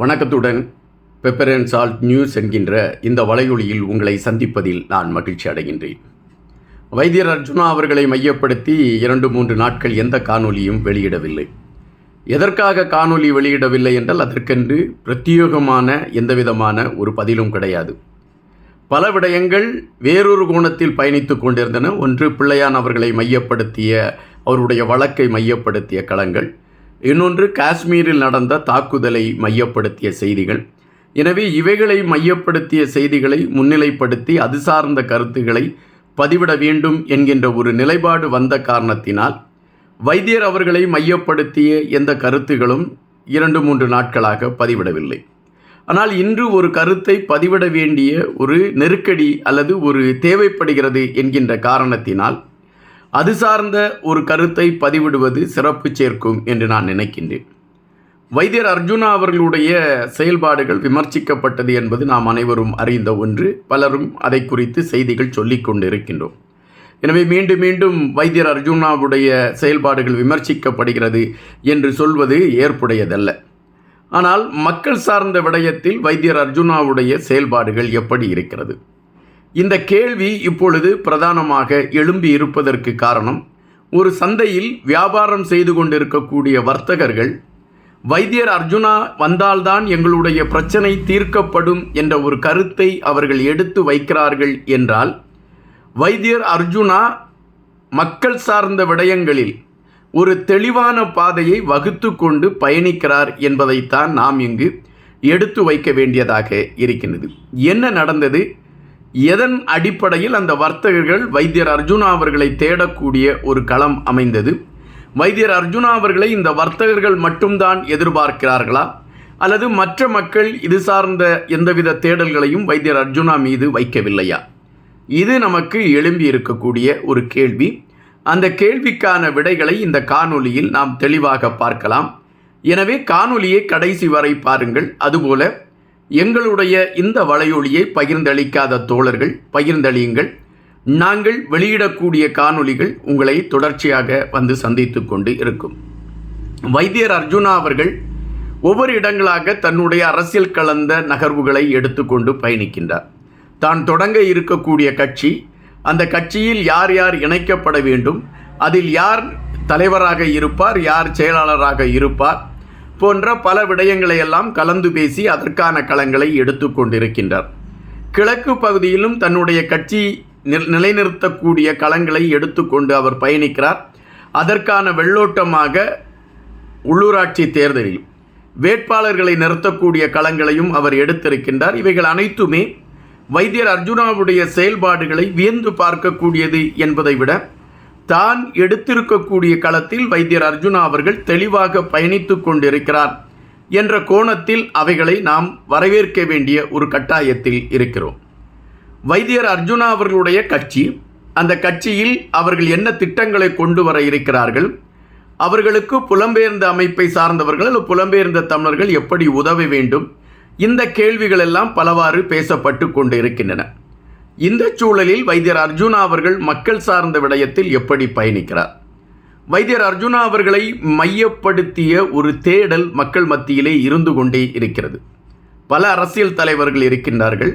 வணக்கத்துடன் pepper and salt news என்கின்ற இந்த வலையொலியில் உங்களை சந்திப்பதில் நான் மகிழ்ச்சி அடைகின்றேன். வைத்தியர் அர்ஜுனா அவர்களை மையப்படுத்தி இரண்டு மூன்று நாட்கள் எந்த காணொலியும் வெளியிடவில்லை. எதற்காக காணொலி வெளியிடவில்லை என்றால் அதற்கென்று பிரத்யேகமான எந்தவிதமான ஒரு பதிலும் கிடையாது. பல விடயங்கள் வேறொரு கோணத்தில் பயணித்து கொண்டிருந்தன. ஒன்று பிள்ளையான் அவர்களை மையப்படுத்திய அவருடைய வழக்கை மையப்படுத்திய களங்கள். இன்னொன்று காஷ்மீரில் நடந்த தாக்குதலை மையப்படுத்திய செய்திகள். எனவே இவைகளை மையப்படுத்திய செய்திகளை முன்னிலைப்படுத்தி அது சார்ந்த கருத்துக்களை பதிவிட வேண்டும் என்கின்ற ஒரு நிலைப்பாடு வந்த காரணத்தினால் வைத்தியர் அவர்களை மையப்படுத்திய எந்த கருத்துகளும் இரண்டு மூன்று நாட்களாக பதிவிடவில்லை. ஆனால் இன்று ஒரு கருத்தை பதிவிட வேண்டிய ஒரு நெருக்கடி அல்லது ஒரு தேவைப்படுகிறது என்கின்ற காரணத்தினால் அது சார்ந்த ஒரு கருத்தை பதிவிடுவது சிறப்பு சேர்க்கும் என்று நான் நினைக்கின்றேன். வைத்தியர் அர்ஜுனா அவர்களுடைய செயல்பாடுகள் விமர்சிக்கப்பட்டது என்பது நாம் அனைவரும் அறிந்த ஒன்று. பலரும் அதை குறித்து செய்திகள் சொல்லிக் கொண்டிருக்கின்றோம். எனவே மீண்டும் மீண்டும் வைத்தியர் அர்ஜுனாவுடைய செயல்பாடுகள் விமர்சிக்கப்படுகிறது என்று சொல்வது ஏற்புடையதல்ல. ஆனால் மக்கள் சார்ந்த விடயத்தில் வைத்தியர் அர்ஜுனாவுடைய செயல்பாடுகள் எப்படி இருக்கிறது? இந்த கேள்வி இப்பொழுது பிரதானமாக எழும்பி இருப்பதற்கு காரணம் ஒரு சந்தையில் வியாபாரம் செய்து கொண்டிருக்கக்கூடிய வர்த்தகர்கள் வைத்தியர் அர்ஜுனா வந்தால்தான் எங்களுடைய பிரச்சனை தீர்க்கப்படும் என்ற ஒரு கருத்தை அவர்கள் எடுத்து வைக்கிறார்கள் என்றால் வைத்தியர் அர்ஜுனா மக்கள் சார்ந்த விடயங்களில் ஒரு தெளிவான பாதையை வகுத்து கொண்டு பயணிக்கிறார் என்பதைத்தான் நாம் இங்கு எடுத்து வைக்க வேண்டியதாக இருக்கின்றது. என்ன நடந்தது? எதன் அடிப்படையில் அந்த வர்த்தகர்கள் வைத்தியர் அர்ஜுனா அவர்களை தேடக்கூடிய ஒரு களம் அமைந்தது? வைத்தியர் அர்ஜுனா அவர்களை இந்த வர்த்தகர்கள் மட்டும்தான் எதிர்பார்க்கிறார்களா? அல்லது மற்ற மக்கள் இது சார்ந்த எந்தவித தேடல்களையும் வைத்தியர் அர்ஜுனா மீது வைக்கவில்லையா? இது நமக்கு எழும்பி இருக்கக்கூடிய ஒரு கேள்வி. அந்த கேள்விக்கான விடைகளை இந்த காணொலியில் நாம் தெளிவாக பார்க்கலாம். எனவே காணொலியை கடைசி வரை பாருங்கள். அதுபோல எங்களுடைய இந்த வலையொலியை பகிர்ந்தளிக்காத தோழர்கள் பகிர்ந்தளியுங்கள். நாங்கள் வெளியிடக்கூடிய காணொளிகள் உங்களை தொடர்ச்சியாக வந்து சந்தித்து கொண்டு இருக்கும். வைத்தியர் அர்ஜுனா அவர்கள் ஒவ்வொரு இடங்களாக தன்னுடைய அரசியல் கலந்த நகர்வுகளை எடுத்துக்கொண்டு பயணிக்கின்றார். தான் தொடங்க இருக்கக்கூடிய கட்சி அந்த கட்சியில் யார் யார் இணைக்கப்பட வேண்டும் அதில் யார் தலைவராக இருப்பார் யார் செயலாளராக இருப்பார் போன்ற பல விடயங்களை எல்லாம் கலந்து பேசி அதற்கான களங்களை எடுத்துக்கொண்டிருக்கின்றார் கிழக்கு பகுதியிலும் தன்னுடைய கட்சி நிலைநிறுத்தக்கூடிய களங்களை எடுத்துக்கொண்டு அவர் பயணிக்கிறார். அதற்கான வெள்ளோட்டமாக உள்ளூராட்சி தேர்தலில் வேட்பாளர்களை நிறுத்தக்கூடிய களங்களையும் அவர் எடுத்திருக்கின்றார். இவைகள் அனைத்துமே வைத்தியர் அர்ஜுனாவுடைய செயல்பாடுகளை வியந்து பார்க்கக்கூடியது என்பதை விட தான் எடுத்திருக்கக்கூடிய களத்தில் வைத்தியர் அர்ஜுனா அவர்கள் தெளிவாக பயணித்து கொண்டிருக்கிறார் என்ற கோணத்தில் அவைகளை நாம் வரவேற்க வேண்டிய ஒரு கட்டாயத்தில் இருக்கிறோம். வைத்தியர் அர்ஜுனா அவர்களுடைய கட்சி அந்த கட்சியில் அவர்கள் என்ன திட்டங்களை கொண்டு வர இருக்கிறார்கள் அவர்களுக்கு புலம்பெயர்ந்த அமைப்பை சார்ந்தவர்கள் அல்லது புலம்பெயர்ந்த தமிழர்கள் எப்படி உதவ வேண்டும் இந்த கேள்விகள் எல்லாம் பலவாறு பேசப்பட்டு கொண்டு இருக்கின்றன இந்த சூழலில் வைத்தியர் அர்ஜுனா அவர்கள் மக்கள் சார்ந்த விடயத்தில் எப்படி பயணிக்கிறார்? வைத்தியர் அர்ஜுனா அவர்களை மையப்படுத்திய ஒரு தேடல் மக்கள் மத்தியிலே இருந்து கொண்டே இருக்கிறது. பல அரசியல் தலைவர்கள் இருக்கின்றார்கள்.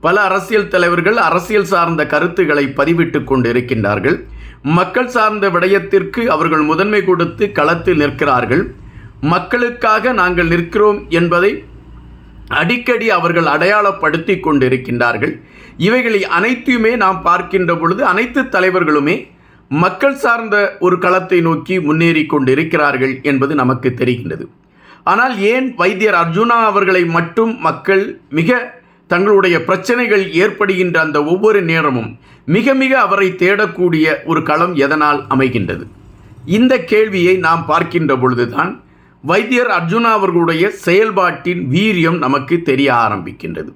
பல அரசியல் தலைவர்கள் அரசியல் சார்ந்த கருத்துக்களை பதிவிட்டு கொண்டு இருக்கின்றார்கள் மக்கள் சார்ந்த விடயத்திற்கு அவர்கள் முதன்மை கொடுத்து களத்தில் நிற்கிறார்கள். மக்களுக்காக நாங்கள் நிற்கிறோம் என்பதை அடிக்கடி அவர்கள் அடையாளப்படுத்தி கொண்டிருக்கின்றார்கள். இவைகளை அனைத்தையுமே நாம் பார்க்கின்ற பொழுது அனைத்து தலைவர்களுமே மக்கள் சார்ந்த ஒரு களத்தை நோக்கி முன்னேறி கொண்டிருக்கிறார்கள் என்பது நமக்கு தெரிகின்றது. ஆனால் ஏன் வைத்தியர் அர்ஜுனா அவர்களை மட்டும் மக்கள் மிக தங்களுடைய பிரச்சனைகள் ஏற்படுகின்ற அந்த ஒவ்வொரு நேரமும் மிக மிக அவரை தேடக்கூடிய ஒரு களம் எதனால் அமைகின்றது? இந்த கேள்வியை நாம் பார்க்கின்ற பொழுதுதான் வைத்தியர் அர்ஜுனா அவர்களுடைய செயல்பாட்டின் வீரியம் நமக்கு தெரிய ஆரம்பிக்கின்றது.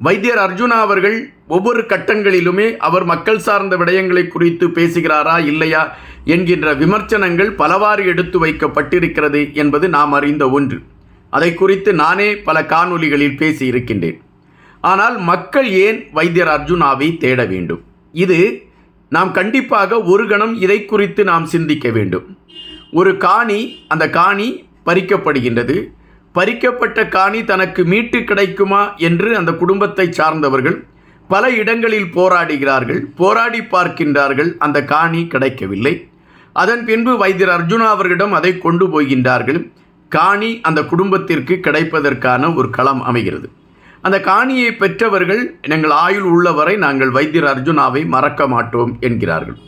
வைத்தியர் அர்ஜுனா அவர்கள் ஒவ்வொரு கட்டங்களிலுமே அவர் மக்கள் சார்ந்த விடயங்களை குறித்து பேசுகிறாரா இல்லையா என்கின்ற விமர்சனங்கள் பலவாறு எடுத்து வைக்கப்பட்டிருக்கிறது என்பது நாம் அறிந்த ஒன்று. அதை குறித்து நானே பல காணொலிகளில் பேசியிருக்கின்றேன். ஆனால் மக்கள் ஏன் வைத்தியர் அர்ஜுனாவை தேட வேண்டும்? இது நாம் கண்டிப்பாக ஒரு கணம் இதை குறித்து நாம் சிந்திக்க வேண்டும். ஒரு காணி அந்த காணி பறிக்கப்படுகின்றது. பறிக்கப்பட்ட காணி தனக்கு மீட்டு கிடைக்குமா என்று அந்த குடும்பத்தை சார்ந்தவர்கள் பல இடங்களில் போராடுகிறார்கள் போராடி பார்க்கின்றார்கள் அந்த காணி கிடைக்கவில்லை. அதன் பின்பு வைத்தியர் அர்ஜுனா அவர்களிடம் அதை கொண்டு போகின்றார்கள். காணி அந்த குடும்பத்திற்கு கிடைப்பதற்கான ஒரு களம் அமைகிறது. அந்த காணியை பெற்றவர்கள் எங்கள் ஆயுள் உள்ளவரை நாங்கள் வைத்தியர் அர்ஜுனாவை மறக்க மாட்டோம் என்கிறார்கள்.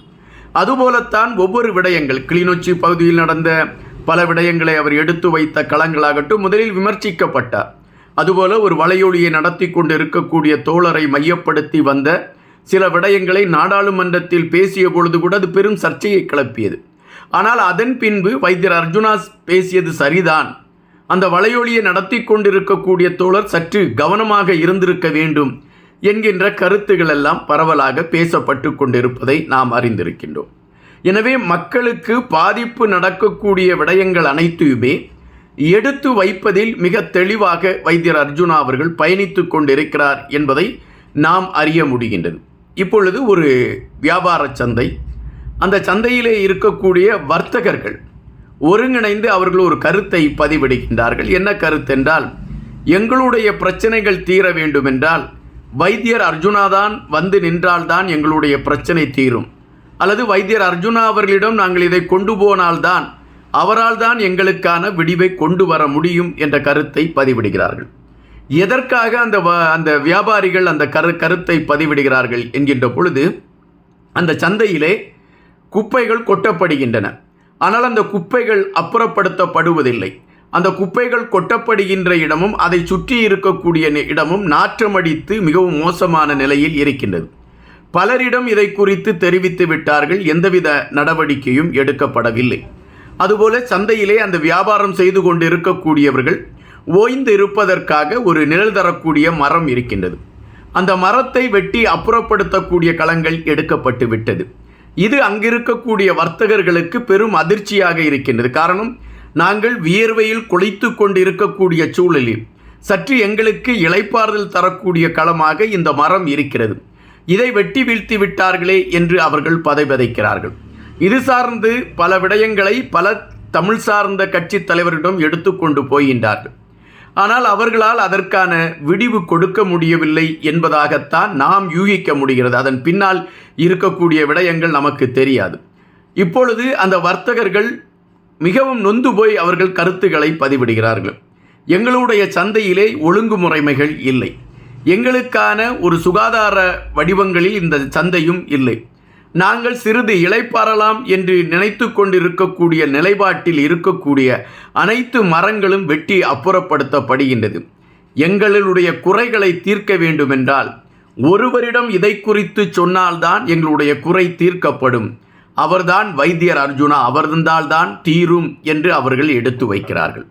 அதுபோலத்தான் ஒவ்வொரு விடயங்கள். கிளிநொச்சி பகுதியில் நடந்த பல விடயங்களை அவர் எடுத்து வைத்த களங்களாகட்டும் முதலில் விமர்சிக்கப்பட்டார் அதுபோல ஒரு வலையொலியை நடத்தி கொண்டு இருக்கக்கூடிய தோழரை மையப்படுத்தி வந்த சில விடயங்களை நாடாளுமன்றத்தில் பேசிய பொழுது கூட அது பெரும் சர்ச்சையை கிளப்பியது. ஆனால் அதன் பின்பு வைத்தியர் அர்ஜுனா பேசியது சரிதான். அந்த வலையொலியை நடத்தி கொண்டிருக்கக்கூடிய தோழர் சற்று கவனமாக இருந்திருக்க வேண்டும். என்கின்ற கருத்துகளெல்லாம் பரவலாக பேசப்பட்டு கொண்டிருப்பதை நாம் அறிந்திருக்கின்றோம். எனவே மக்களுக்கு பாதிப்பு நடக்கக்கூடிய விடயங்கள் அனைத்தையுமே எடுத்து வைப்பதில் மிக தெளிவாக வைத்தியர் அர்ஜுனா அவர்கள் பயணித்து கொண்டிருக்கிறார் என்பதை நாம் அறிய முடிகின்றது. இப்பொழுது ஒரு வியாபார சந்தை. அந்த சந்தையிலே இருக்கக்கூடிய வர்த்தகர்கள் ஒருங்கிணைந்து அவர்கள் ஒரு கருத்தை பதிவிடுகின்றார்கள். என்ன கருத்தென்றால் எங்களுடைய பிரச்சனைகள் தீர வேண்டுமென்றால் வைத்தியர் அர்ஜுனா தான் வந்து நின்றால்தான் எங்களுடைய பிரச்சனை தீரும். அல்லது வைத்தியர் அர்ஜுனா அவர்களிடம் நாங்கள் இதை கொண்டு போனால்தான் அவரால் தான் எங்களுக்கான விடிவை கொண்டு வர முடியும் என்ற கருத்தை பதிவிடுகிறார்கள். எதற்காக அந்த அந்த வியாபாரிகள் அந்த கரு கருத்தை பதிவிடுகிறார்கள் என்கின்ற பொழுது அந்த சந்தையிலே குப்பைகள் கொட்டப்படுகின்றன. ஆனால் அந்த குப்பைகள் அப்புறப்படுத்தப்படுவதில்லை. அந்த குப்பைகள் கொட்டப்படுகின்ற இடமும் அதை சுற்றி இருக்கக்கூடிய இடமும் நாற்றமடித்து மிகவும் மோசமான நிலையில் இருக்கின்றது. பலரிடம் இதை குறித்து தெரிவித்து விட்டார்கள் எந்தவித நடவடிக்கையும் எடுக்கப்படவில்லை. அதுபோல சந்தையிலே அந்த வியாபாரம் செய்து கொண்டு இருக்கக்கூடியவர்கள் ஓய்ந்து இருப்பதற்காக ஒரு நிழல் தரக்கூடிய மரம் இருக்கின்றது. அந்த மரத்தை வெட்டி அப்புறப்படுத்தக்கூடிய களங்கள் எடுக்கப்பட்டு விட்டது இது அங்கிருக்கக்கூடிய வர்த்தகர்களுக்கு பெரும் அதிர்ச்சியாக இருக்கின்றது. காரணம் நாங்கள் வியர்வையில் குளித்து கொண்டிருக்கக்கூடிய சூழலில் சற்று எங்களுக்கு இலைப்பாறுதல் தரக்கூடிய களமாக இந்த மரம் இருக்கிறது. இதை வெட்டி வீழ்த்தி விட்டார்களே என்று அவர்கள் பதைபதைக்கிறார்கள். இது சார்ந்து பல விடயங்களை பல தமிழ் சார்ந்த கட்சி தலைவரிடம் எடுத்துக்கொண்டு போகின்றார்கள். ஆனால் அவர்களால் அதற்கான விடிவு கொடுக்க முடியவில்லை என்பதாகத்தான் நாம் யூகிக்க முடிகிறது. அதன் பின்னால் இருக்கக்கூடிய விடயங்கள் நமக்கு தெரியாது. இப்பொழுது அந்த வர்த்தகர்கள் மிகவும் நொந்து போய் அவர்கள் கருத்துக்களை பதிவிடுகிறார்கள். எங்களுடைய சந்தையிலே ஒழுங்குமுறைமைகள் இல்லை. எங்களுக்கான ஒரு சுகாதார வடிவங்களில் இந்த சந்தையும் இல்லை. நாங்கள் சிறிது இழைப்பாரலாம் என்று நினைத்து கொண்டிருக்கக்கூடிய நிலைப்பாட்டில் இருக்கக்கூடிய அனைத்து மரங்களும் வெட்டி அப்புறப்படுத்தப்படுகின்றது. எங்களுடைய குறைகளை தீர்க்க வேண்டுமென்றால் ஒருவரிடம் இதை குறித்து சொன்னால்தான் எங்களுடைய குறை தீர்க்கப்படும். அவர்தான் வைத்தியர் அர்ஜுனா அவர்ந்தால்தான் தீரும் என்று அவர்கள் எடுத்து வைக்கிறார்கள்.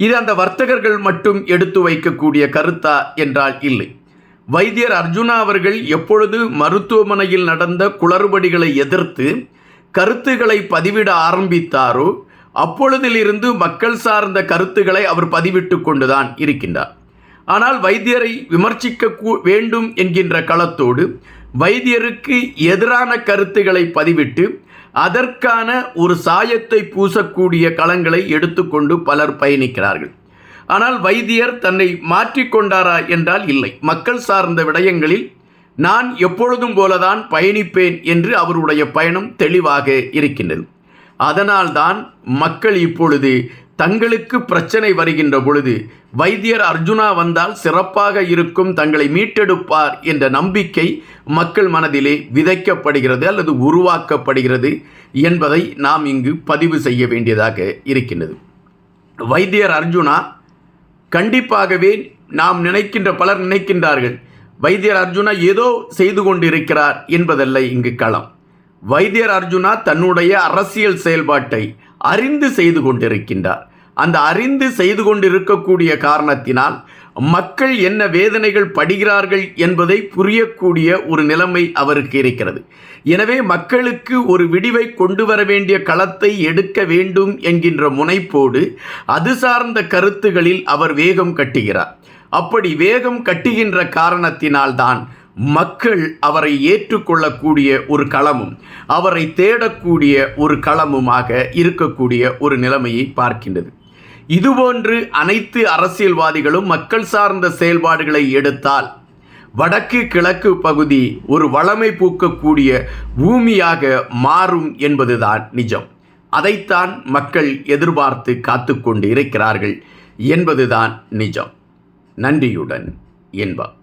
இது அந்த வர்த்தகர்கள் மட்டும் எடுத்து வைக்கக்கூடிய கருத்தா என்றால் இல்லை. வைத்தியர் அர்ஜுனா அவர்கள் எப்பொழுது மருத்துவமனையில் நடந்த குளறுபடிகளை எதிர்த்து கருத்துக்களை பதிவிட ஆரம்பித்தாரோ அப்பொழுதிலிருந்து மக்கள் சார்ந்த கருத்துக்களை அவர் பதிவிட்டு கொண்டுதான் இருக்கின்றார். ஆனால் வைத்தியரை விமர்சிக்க வேண்டும் என்கின்ற களத்தோடு வைத்தியருக்கு எதிரான கருத்துக்களை பதிவிட்டு அதற்கான ஒரு சாயத்தை பூசக்கூடிய களங்களை எடுத்துக்கொண்டு பலர் பயணிக்கிறார்கள். ஆனால் வைத்தியர் தன்னை மாற்றிக்கொண்டாரா என்றால் இல்லை. மக்கள் சார்ந்த விடயங்களில் நான் எப்பொழுதும் போலதான் பயணிப்பேன் என்று அவருடைய பயணம் தெளிவாக இருக்கின்றது. அதனால்தான் மக்கள் இப்பொழுது தங்களுக்கு பிரச்சனை வருகின்ற பொழுது வைத்தியர் அர்ஜுனா வந்தால் சிறப்பாக இருக்கும் தங்களை மீட்டெடுப்பார் என்ற நம்பிக்கை மக்கள் மனதிலே விதைக்கப்படுகிறது அல்லது உருவாக்கப்படுகிறது என்பதை நாம் இங்கு பதிவு செய்ய வேண்டியதாக இருக்கின்றது. வைத்தியர் அர்ஜுனா கண்டிப்பாகவே நாம் நினைக்கின்ற பலர் நினைக்கின்றார்கள் வைத்தியர் அர்ஜுனா ஏதோ செய்து கொண்டிருக்கிறார் என்பதல்ல இங்கு களம். வைத்தியர் அர்ஜுனா தன்னுடைய அரசியல் செயல்பாட்டை அறிந்து செய்து கொண்டிருக்கின்றார். அந்த அறிந்து செய்து கொண்டிருக்கக்கூடிய காரணத்தினால் மக்கள் என்ன வேதனைகள் படுகிறார்கள் என்பதை புரியக்கூடிய ஒரு நிலைமை அவருக்கு இருக்கிறது. எனவே மக்களுக்கு ஒரு விடிவை கொண்டு வர வேண்டிய களத்தை எடுக்க வேண்டும் என்கின்ற முனைப்போடு அது சார்ந்த கருத்துகளில் அவர் வேகம் கட்டுகிறார். அப்படி வேகம் கட்டுகின்ற காரணத்தினால்தான் மக்கள் அவரை ஏற்றுக்கொள்ளக்கூடிய ஒரு களமும் அவரை தேடக்கூடிய ஒரு களமுமாக இருக்கக்கூடிய ஒரு நிலைமையை பார்க்கின்றது. இதுபோன்று அனைத்து அரசியல்வாதிகளும் மக்கள் சார்ந்த செயல்பாடுகளை எடுத்தால் வடக்கு கிழக்கு பகுதி ஒரு வளமை பூக்கக்கூடிய பூமியாக மாறும் என்பதுதான் நிஜம். அதைத்தான் மக்கள் எதிர்பார்த்து காத்து கொண்டு இருக்கிறார்கள் என்பதுதான் நிஜம். நன்றியுடன் என்பா